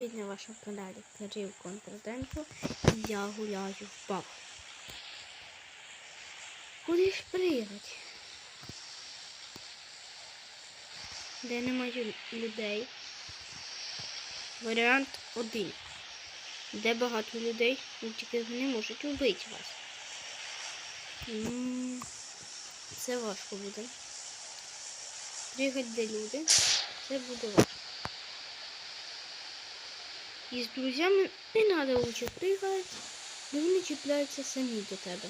Привіт на вашому каналі Кирил Контрденко і я гуляю в паб. Куди ж приїхати? Де немає людей. Варіант один. Де багато людей, ну тільки вони можуть вбити вас. Це важко буде. Приїхати де люди, це буде важко. І з друзями не треба лучше пригати, бо вони чіпляються самі до тебе.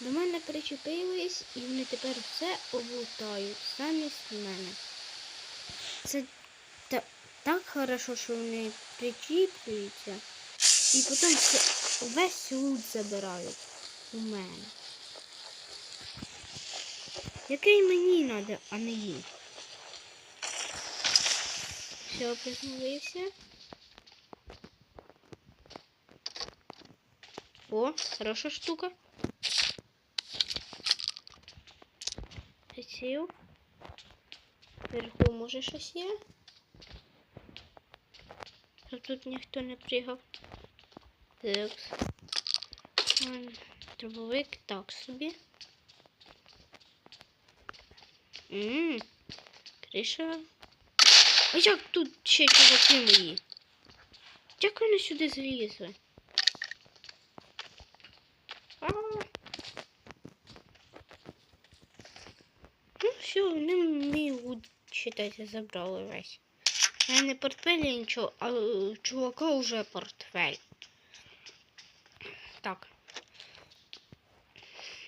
До мене причепились і вони тепер все облутають замість мене. Це та, так хорошо, що вони причіплюються і потім все, весь лут забирають у мене. Який мені треба, а не їм. Все, приземлився. О, хороша штука. Присів. Вверху може щось є. Щоб тут ніхто не пригав. Так. М, Дробовик так собі. Ммм, криша а як тут ще чуваки мої? Як вони сюди залізли? А. Ну все, вони мій гуд, считайте, забрали весь. У мене портфелі нічого, а чувака вже портфель. Так.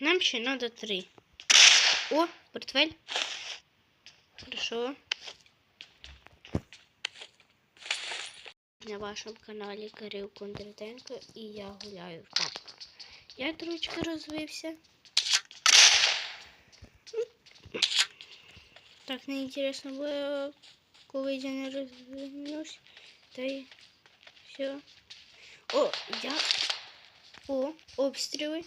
Нам ще треба три. О, портфель. Хорошо. На вашому каналі Кирил Кондратенко і я гуляю в пап. Я трошки розвився. Так неінтересно було, коли я не розвинусь. Та й все. О, я. О, обстріли.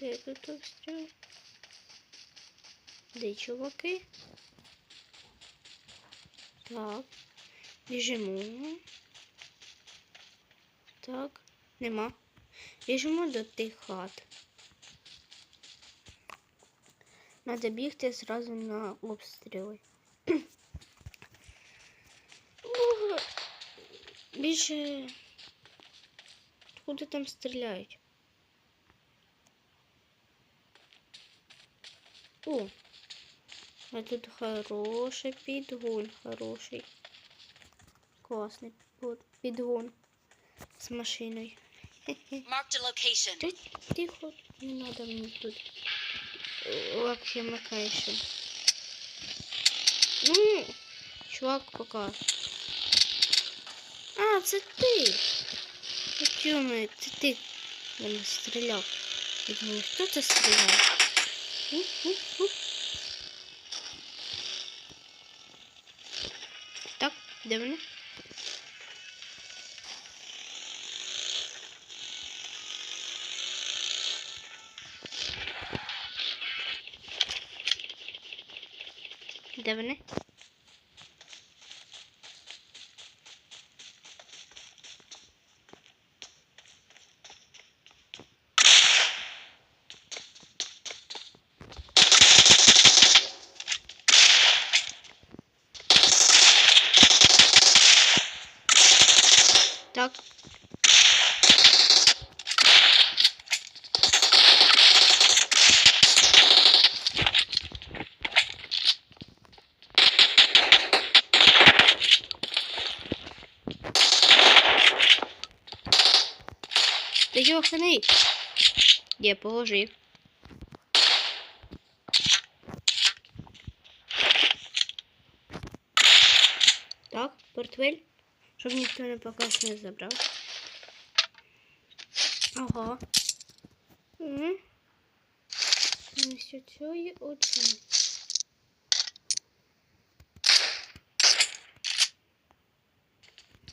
Де тут обстріли? Де чуваки? Так. Біжимо. Так, нема. Біжимо до тих хат. Надо бігти зразу на обстріли. Більше куди там стріляють? О, а тут хороший підгон, хороший. Классный под підгон з машиною. Тихо, не надо мені тут вообще макаєшся. Ну, чувак пока. А, це ти. Чому це ти мене стріляв? Я думаю, хто це стріляв? Так, де вони? Де вони? Так. Та йоханий. Є, положи. Так, портфель, щоб ніхто не показ не забрав. Ага. Угу. Ось цієї очі.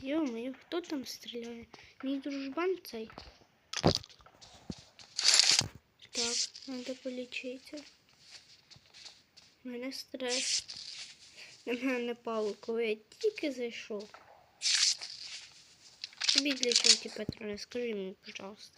Йо-моє, хто там стріляє? Мій дружбан цей. Так, надо полечиться. У мене стрес. на мене палку, я тільки зайшов. Тобі для чого ті патрони? Скажи мені, пожалуйста.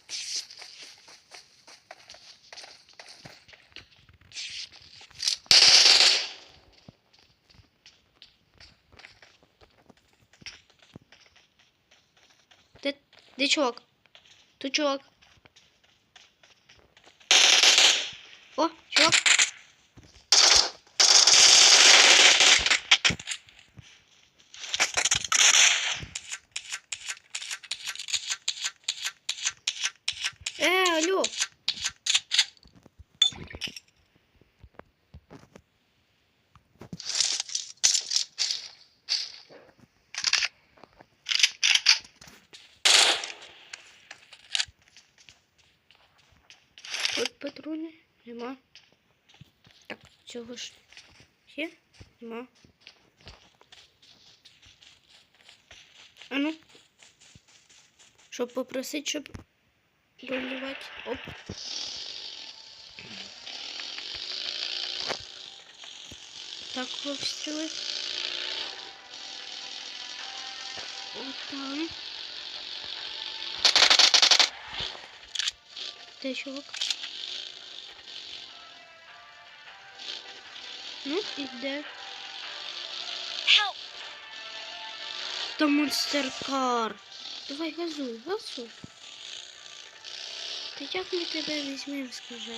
Де, де чувак? Тут чувак. О, чувак. Е, алло. Тут патрони нема. Так, цього ж є? Нема. А ну. Щоб попросити, щоб бронювати. Оп. Так, обстріли. От там. Де чувак? Ну, іде. Та монстеркар. Давай газуй, газуй. Та як ми тебе візьмемо, скажи?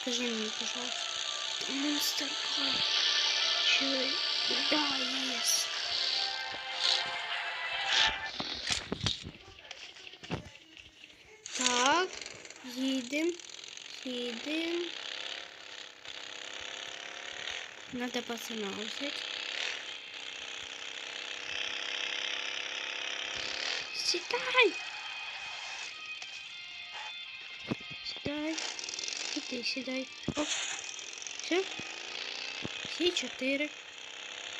Скажи мені, пожалуйста. Та монстеркар. Що? Да, єс. Так, їдем, їдем. Надо пацана взять. Сідай! Сідай. І ти сідай. Оп. Все. Всі чотири.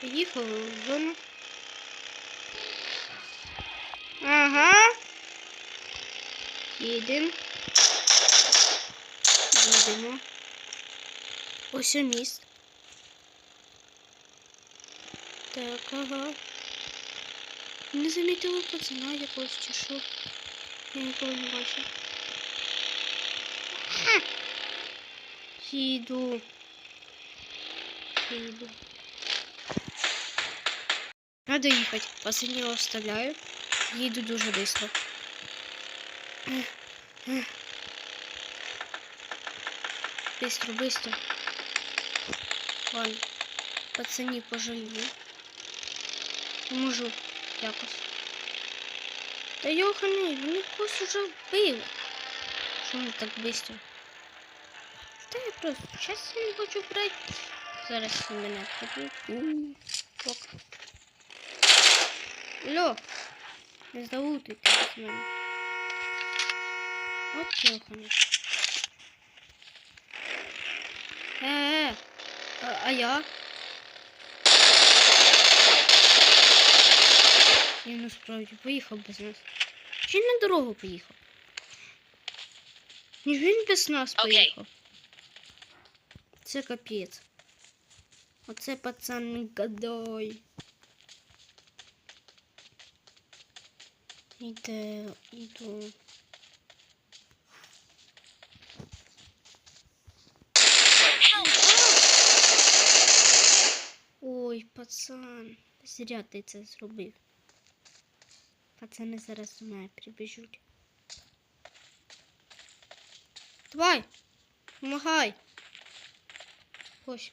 Поїхали в зону. Ага. Їдемо. Їдемо. Ось міст. Так, ага. Не замітили пацана якогось чи що. Я ніколи не бачив. Ха! Їду. Їду. Надо їхати. Последнього оставляю. Їду дуже быстро. Ех, ех. Быстро, быстро. Ладно. Пацані пожалію. Можу якось. Та йоханий, вони когось уже вбили. Що вони так швидко? Та я просто час я не хочу брати. Зараз мене. Ок. Алло, не залутуйте з мене. От йоханий. Е-е, а, а я? Він насправді поїхав без нас. Чи на дорогу поїхав? Ні, він без нас Окей. поїхав. Це капець. Оце пацан гадой. Іде, іду. Ой, пацан. Зря ти це зробив. Пацани зараз до мене прибіжуть. Давай! Помагай! Ось.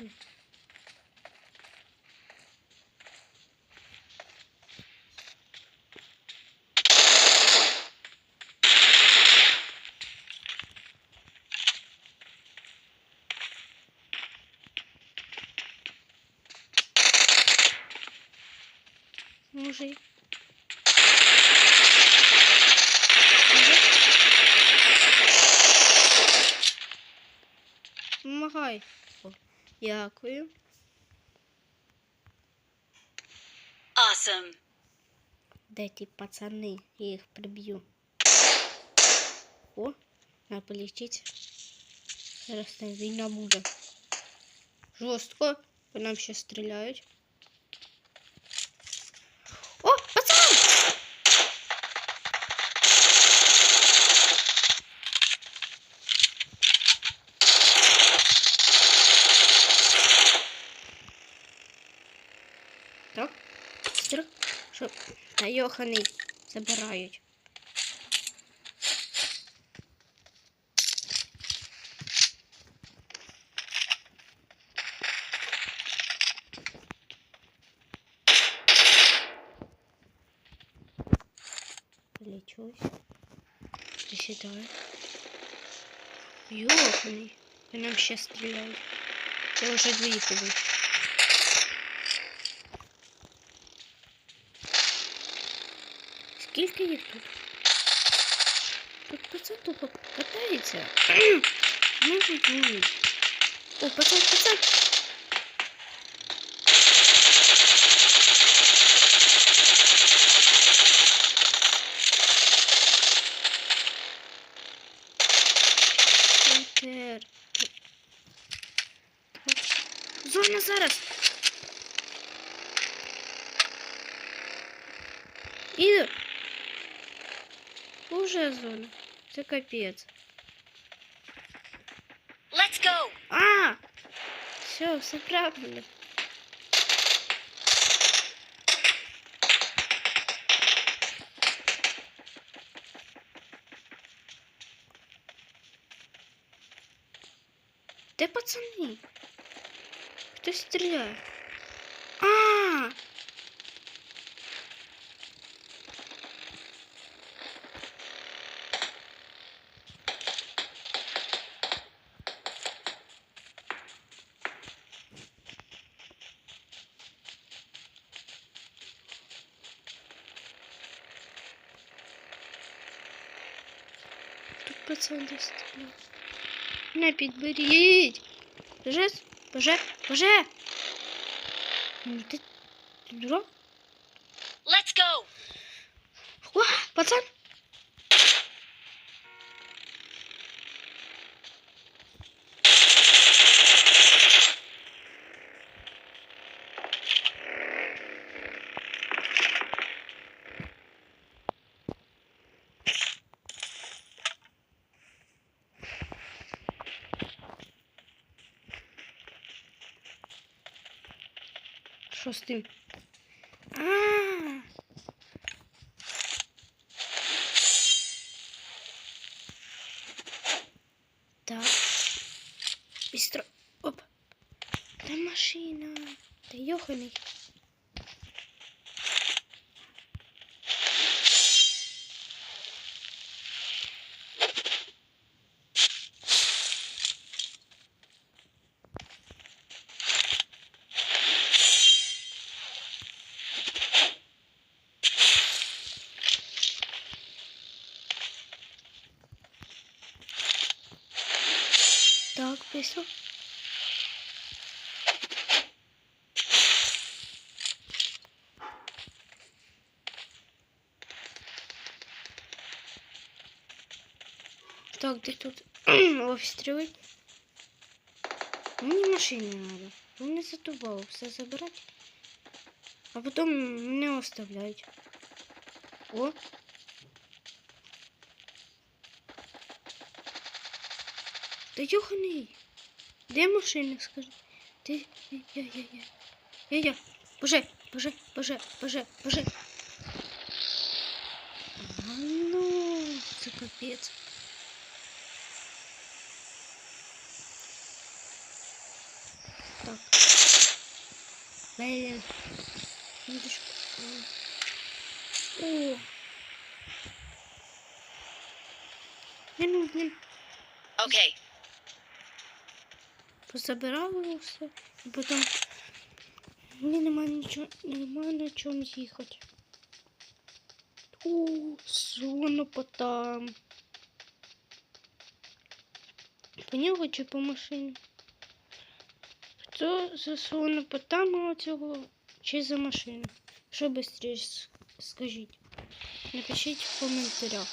Мужик. Помагай. О, дякую. Awesome. Де ті пацани? Я їх приб'ю. О, треба полетіть. Зараз там війна буде. Жорстко, по нам ще стріляють. Так. Быстро. Щоб та йоханий забирають. Лечусь. Присідаю. Йоханий. По нам ще стріляють. Це вже дві тобі. Скільки їх тут? Тут пацан тупо катається. Жидує. О, пацан, пацан. Enter. Зона зараз. Іду. Уже зона. Це капець. Let's go. А! Все, все правильно. Де пацани? Хтось стріляє. А! Тут пацан десь стріляє. Не підберіть. Боже, боже, боже. Ну Ти, ти? Let's go. О, пацан. А. Так. Быстро. Оп. Та машина. Та йоханий. Так, быстро. Так, де тут обстріли? Мені машини надо. Вони задувало все забирати. А потім мене оставляють. О. Та йоханий. Де машина, скажи? Ти, я, я, я, я. Я, я. Боже, боже, боже, боже, боже. А ну, це капець. Так. Блин. О. Блин, блин. Okay. Позабирали все. І потім мені нема нічого, нема на чому їхати. О, зона потам. По нього чи по машині? Хто за зону потам цього чи за машину? Що швидше скажіть? Напишіть в коментарях.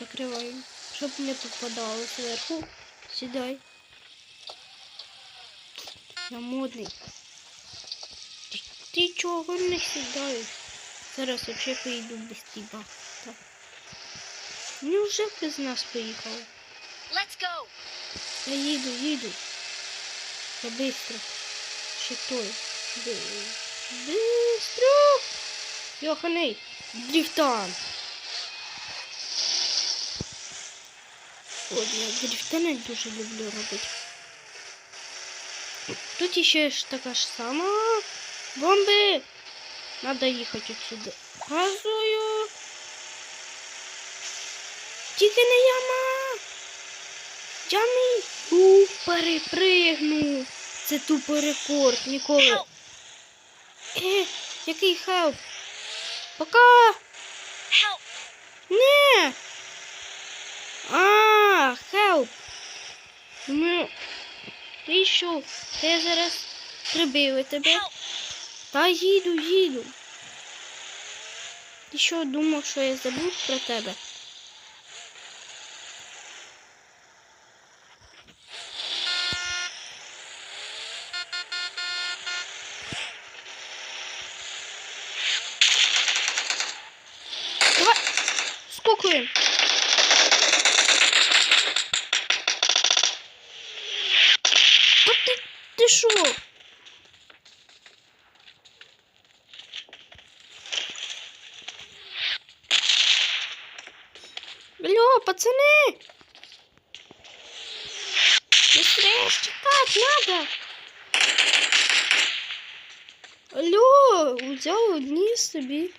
Закриваємо. Щоб не попадало зверху. Сідай. Я модний. Ти, ти чого не сідаєш? Зараз взагалі поїду без тебе. Так. Ну вже без нас поїхав. Let's go. Я їду, їду. Быстро. Ще той. Де- Бистро! Йоханий! Дрифтан! От я дрифтани дуже люблю робити. Тут ще ж така ж сама. Бомби! Надо їхати отсюда. Газую! Тільки не яма! Ямі! У, перепригнув! Це тупо рекорд, ніколи. Е, який хелп? Пока! Help! Не! А, хелп! Ну, ти що? Я зараз прибили тебе. Help! Та їду, їду. Ти що думав, що я забув про тебе? Алло, взяв одні собі.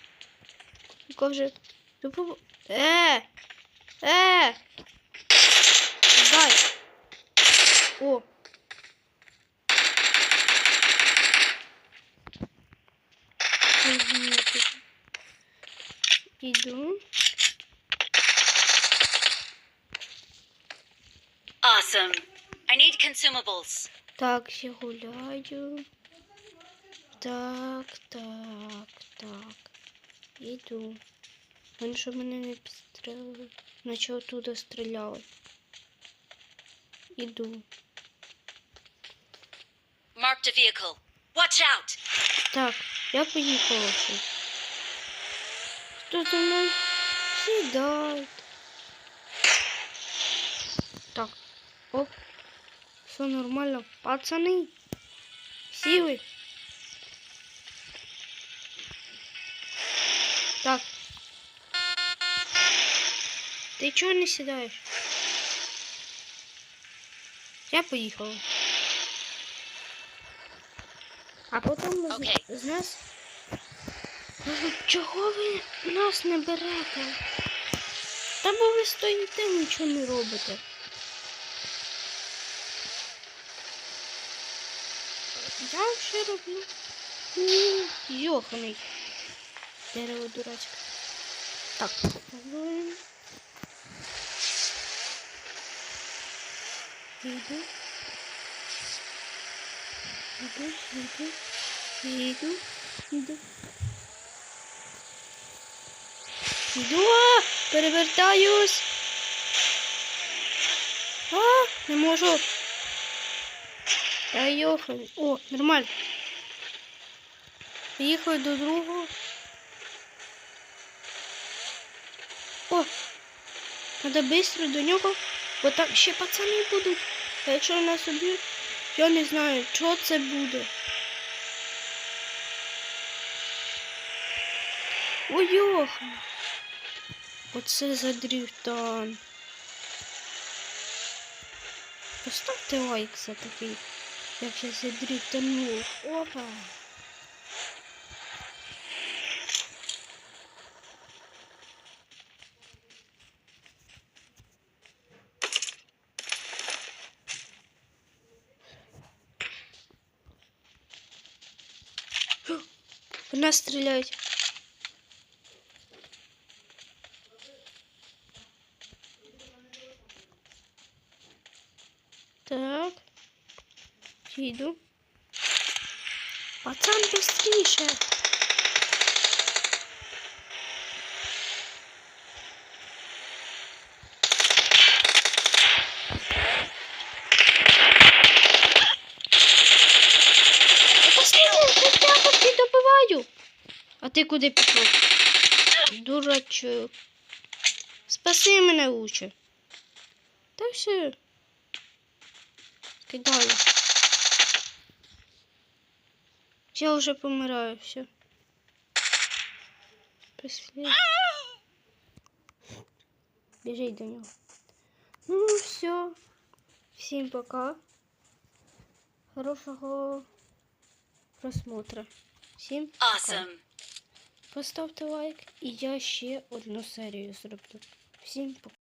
Яка вже. Тупо- Е! Е! Дай! О! Мгм, тут. Іду. Awesome. I need consumables. Так, ще гуляю. Так, так, так. Іду. Вони що мене не підстрелили. Наче оттуда стріляли. Іду. Marked a vehicle. Watch out! Так, я поїхала вже. Хто за мною? Сідайте. Так, оп. Все нормально. Пацани. Сіли. Чого не сідаєш? Я поїхала. А потім Окей. з нас. Чого ви нас не берете? Та бо ви стоїте, нічого не робите. Я все роблю. Йоханий. Дерево дурацьке. Так, Йду. Йду, йду, йду, йду. Йду, перевертаюсь. А, не можу. Та йохай. О, нормально. Поїхав до другого. О, треба швидко до нього, бо там ще пацани будуть. А якщо нас уб'ють, я не знаю, що це буде. Ой, йоха. Оце за дрифтан. Поставте лайк за такий, як я задрифтанув. Опа. В нас стріляють. Так. Їду. Пацан быстріше. А ти куди пішов? Дурачок. Спаси мене лучше. Та все. Кидаю. Я вже помираю, все. Прислід. До нього. Ну, все. Всім пока. Хорошого просмотра. Всім пока. Поставте лайк, і я ще одну серію зроблю. Всім пока.